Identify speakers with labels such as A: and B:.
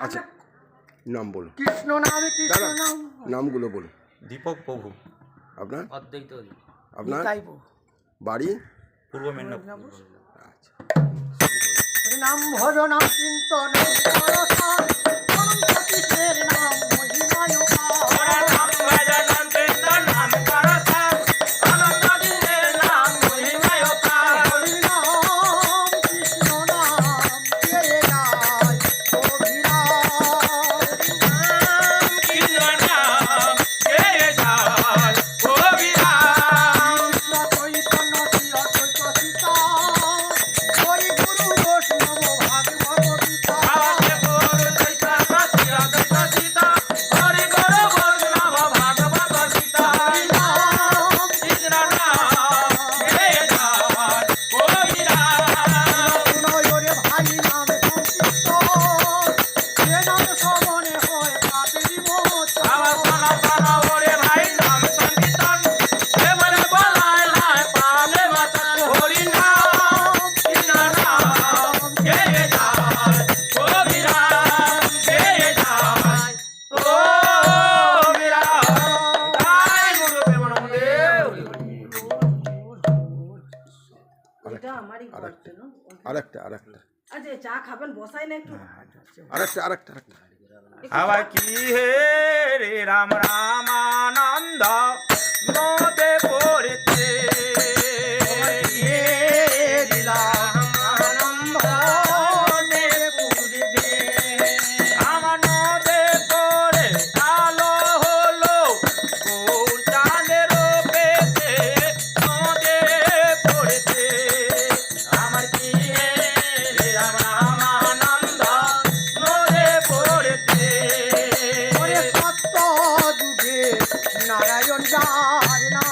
A: আচ্ছা, আচ্ছা নাম বলুন।
B: কৃষ্ণ নামে কৃষ্ণ নাম।
A: নামগুলো বলুন।
C: দীপক প্রভু।
A: আপনার?
C: অদ্বৈত
A: আপনার? বাড়ি?
C: পূর্ব মেদিনীপুর।
A: আচ্ছা।
B: নাম ভজন চিন্তন
D: এটা আচ্ছা, চা খাবেন? বসাই না হ্যাঁ,
A: হ্যাঁ, আচ্ছা, আচ্ছা। আরেকটা আরেকটা
C: আবার কি হে রে Ram Ramananda
B: God, and all.